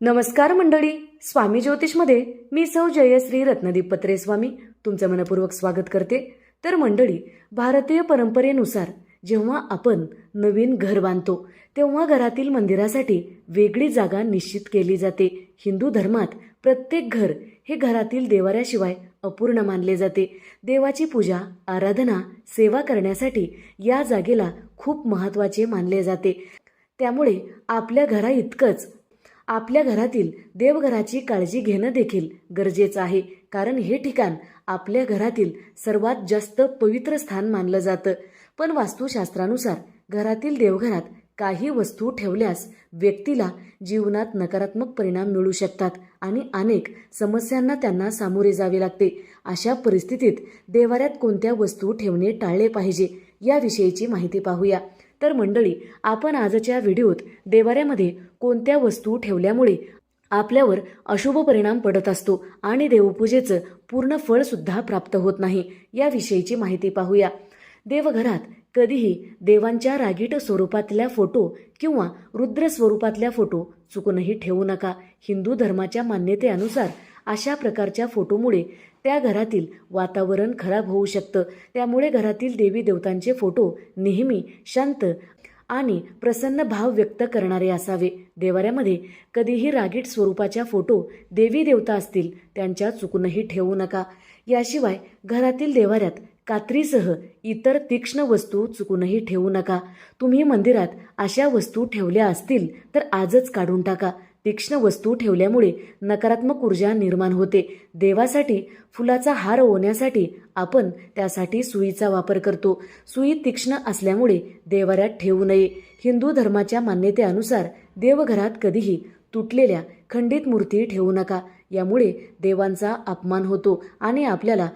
नमस्कार मंडळी स्वामी ज्योतिषमध्ये मी सौ जयश्री रत्नदीप पत्रे स्वामी तुमचं मनपूर्वक स्वागत करते. तर मंडळी भारतीय परंपरेनुसार जेव्हा आपण नवीन घर बांधतो तेव्हा घरातील मंदिरासाठी वेगळी जागा निश्चित केली जाते. हिंदू धर्मात प्रत्येक घर हे घरातील देवाऱ्याशिवाय अपूर्ण मानले जाते. देवाची पूजा आराधना सेवा करण्यासाठी या जागेला खूप महत्त्वाचे मानले जाते. त्यामुळे आपल्या घरा इतकंच आपल्या घरातील देवघराची काळजी घेणं देखील गरजेचं आहे. कारण हे ठिकाण आपल्या घरातील सर्वात जास्त पवित्र स्थान मानलं जातं. पण वास्तुशास्त्रानुसार घरातील देवघरात काही वस्तू ठेवल्यास व्यक्तीला जीवनात नकारात्मक परिणाम मिळू शकतात आणि अनेक समस्यांना त्यांना सामोरे जावे लागते. अशा परिस्थितीत देवाऱ्यात कोणत्या वस्तू ठेवणे टाळले पाहिजे याविषयीची माहिती पाहूया. तर मंडळी आपण आजच्या व्हिडिओत देवाऱ्यामध्ये कोणत्या वस्तू ठेवल्यामुळे आपल्यावर अशुभ परिणाम पडत असतो आणि देवपूजेचं पूर्ण फळसुद्धा प्राप्त होत नाही याविषयीची माहिती पाहूया. देवघरात कधीही देवांच्या रागीट स्वरूपातल्या फोटो किंवा रुद्र स्वरूपातल्या फोटो चुकूनही ठेवू नका. हिंदू धर्माच्या मान्यतेनुसार अशा प्रकारच्या फोटोमुळे त्या घरातील वातावरण खराब होऊ शकतं. त्यामुळे घरातील देवी देवतांचे फोटो नेहमी शांत आणि प्रसन्न भाव व्यक्त करणारे असावे. देवाऱ्यामध्ये कधीही रागीट स्वरूपाच्या फोटो देवी देवता असतील त्यांच्या चुकूनही ठेवू नका. याशिवाय घरातील देवाऱ्यात कात्रीसह इतर तीक्ष्ण वस्तू चुकूनही ठेवू नका. तुम्ही मंदिरात अशा वस्तू ठेवल्या असतील तर आजच काढून टाका. तीक्ष्ण वस्तू ठेवल्यामुळे नकारात्मक ऊर्जा निर्माण होते. देवासाठी फुलाचा हार ओण्यासाठी आपण त्यासाठी सुईचा वापर करतो. सुई तीक्ष्ण असल्यामुळे देवाऱ्यात ठेवू नये. हिंदू धर्माच्या मान्यतेनुसार देवघरात कधीही तुटलेल्या खंडित मूर्ती ठेवू नका. यामुळे देवांचा अपमान होतो आणि आपल्याला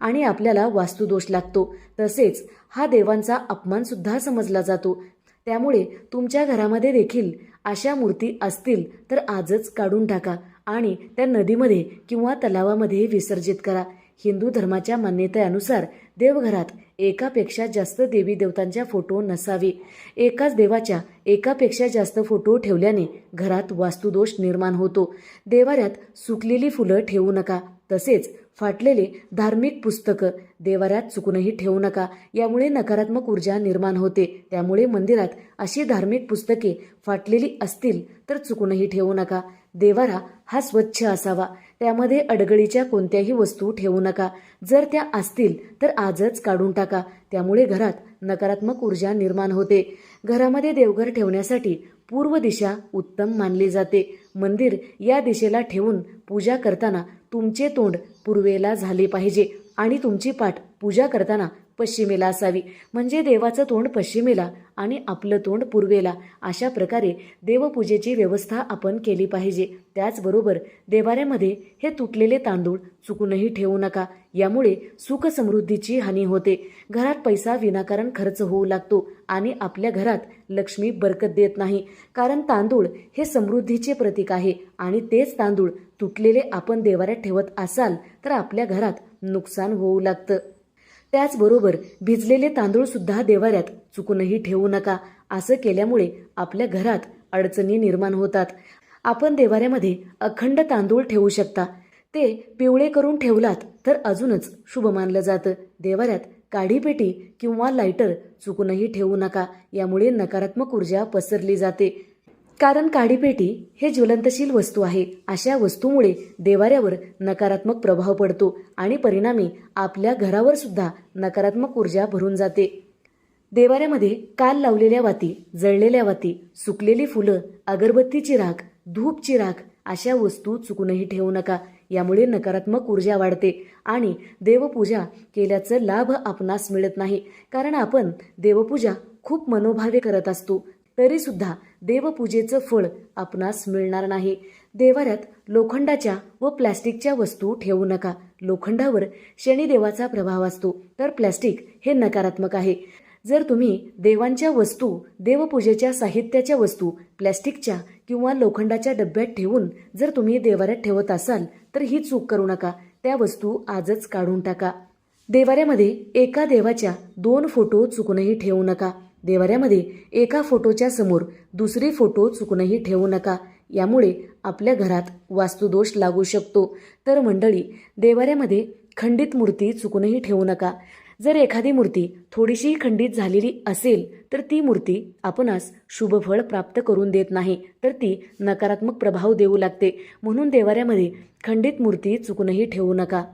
आणि आपल्याला वास्तुदोष लागतो. तसेच हा देवांचा अपमान सुद्धा समजला जातो. त्यामुळे तुमच्या घरामध्ये देखील अशा मूर्ती असतील तर आजच काढून टाका आणि त्या नदीमध्ये किंवा तलावामध्ये विसर्जित करा. हिंदू धर्माच्या मान्यतेनुसार देवघरात एकापेक्षा जास्त देवी देवतांच्या फोटो नसावे. एकाच देवाच्या एकापेक्षा जास्त फोटो ठेवल्याने घरात वास्तुदोष निर्माण होतो. देवाऱ्यात सुकलेली फुलं ठेवू नका. तसेच फाटलेले धार्मिक पुस्तकं देवाऱ्यात चुकूनही ठेवू नका. यामुळे नकारात्मक ऊर्जा निर्माण होते. त्यामुळे मंदिरात अशी धार्मिक पुस्तके फाटलेली असतील तर चुकूनही ठेवू नका. देवारा हा स्वच्छ असावा. त्यामध्ये अडगळीच्या कोणत्याही वस्तू ठेवू नका. जर त्या असतील तर आजच काढून टाका. त्यामुळे घरात नकारात्मक ऊर्जा निर्माण होते. घरामध्ये देवघर ठेवण्यासाठी पूर्व दिशा उत्तम मानली जाते. मंदिर या दिशेला ठेवून पूजा करताना तुमचे तोंड पूर्वेला झाले पाहिजे आणि तुमची पाठ पूजा करताना पश्चिमेला असावी. म्हणजे देवाचं तोंड पश्चिमेला आणि आपलं तोंड पूर्वेला. अशा प्रकारे देवपूजेची व्यवस्था आपण केली पाहिजे. त्याचबरोबर देवाऱ्यामध्ये हे तुटलेले तांदूळ चुकूनही ठेवू नका. यामुळे सुख समृद्धीची हानी होते. घरात पैसा विनाकारण खर्च होऊ लागतो आणि आपल्या घरात लक्ष्मी बरकत देत नाही. कारण तांदूळ हे समृद्धीचे प्रतीक आहे आणि तेच तांदूळ तुटलेले आपण देवाऱ्यात ठेवत असाल तर आपल्या घरात नुकसान होऊ लागतं. त्याचबरोबर भिजलेले तांदूळ सुद्धा देवाऱ्यात चुकूनही ठेवू नका असं केल्यामुळे आपल्या घरात अडचणी निर्माण होतात. आपण देवाऱ्यामध्ये अखंड तांदूळ ठेवू शकता. ते पिवळे करून ठेवलात तर अजूनच शुभ मानलं जातं. देवाऱ्यात काढीपेटी किंवा लायटर चुकूनही ठेवू नका यामुळे नकारात्मक ऊर्जा पसरली जाते. कारण काडीपेटी हे ज्वलंतशील वस्तू आहे. अशा वस्तूमुळे देवाऱ्यावर नकारात्मक प्रभाव पडतो आणि परिणामी आपल्या घरावर सुद्धा नकारात्मक ऊर्जा भरून जाते. देवाऱ्यामध्ये काल लावलेल्या वाती जळलेल्या वाती सुकलेली फुलं अगरबत्तीची राख धूपची राख अशा वस्तू चुकूनही ठेवू नका. यामुळे नकारात्मक ऊर्जा वाढते आणि देवपूजा केल्याचं लाभ आपणास मिळत नाही. कारण आपण देवपूजा खूप मनोभावे करत असतो. तरी सुद्धा देवपूजेचं फळ आपणास मिळणार नाही. देवाऱ्यात लोखंडाच्या व प्लॅस्टिकच्या वस्तू ठेवू नका. लोखंडावर शनिदेवाचा प्रभाव असतो. तर प्लॅस्टिक हे नकारात्मक आहे. जर तुम्ही देवांच्या वस्तू देवपूजेच्या साहित्याच्या वस्तू प्लॅस्टिकच्या किंवा लोखंडाच्या डब्यात ठेवून जर तुम्ही देवाऱ्यात ठेवत असाल तर ही चूक करू नका. त्या वस्तू आजच काढून टाका. देवाऱ्यामध्ये एका देवाच्या दोन फोटो चुकूनही ठेवू नका. देवाऱ्यामध्ये एका फोटोच्या समोर दुसरे फोटो चुकूनही ठेवू नका. यामुळे आपल्या घरात वास्तुदोष लागू शकतो. तर मंडळी देवाऱ्यामध्ये खंडित मूर्ती चुकूनही ठेवू नका. जर एखादी मूर्ती थोडीशी खंडित झालेली असेल तर ती मूर्ती आपणास शुभफळ प्राप्त करून देत नाही तर ती नकारात्मक प्रभाव देऊ लागते. म्हणून देवाऱ्यामध्ये खंडित मूर्ती चुकूनही ठेवू नका.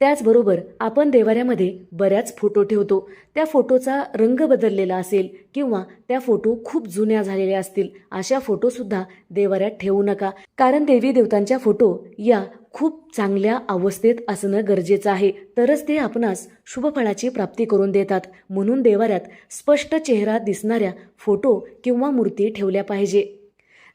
त्याचबरोबर आपण देवाऱ्यामध्ये बऱ्याच फोटो ठेवतो. त्या फोटोचा रंग बदललेला असेल किंवा त्या फोटो खूप जुन्या झालेल्या असतील अशा फोटोसुद्धा देवाऱ्यात ठेवू नका. कारण देवी देवतांच्या फोटो या खूप चांगल्या अवस्थेत असणं गरजेचं आहे. तरच ते आपणास शुभफळाची प्राप्ती करून देतात. म्हणून देवाऱ्यात स्पष्ट चेहरा दिसणाऱ्या फोटो किंवा मूर्ती ठेवल्या पाहिजे.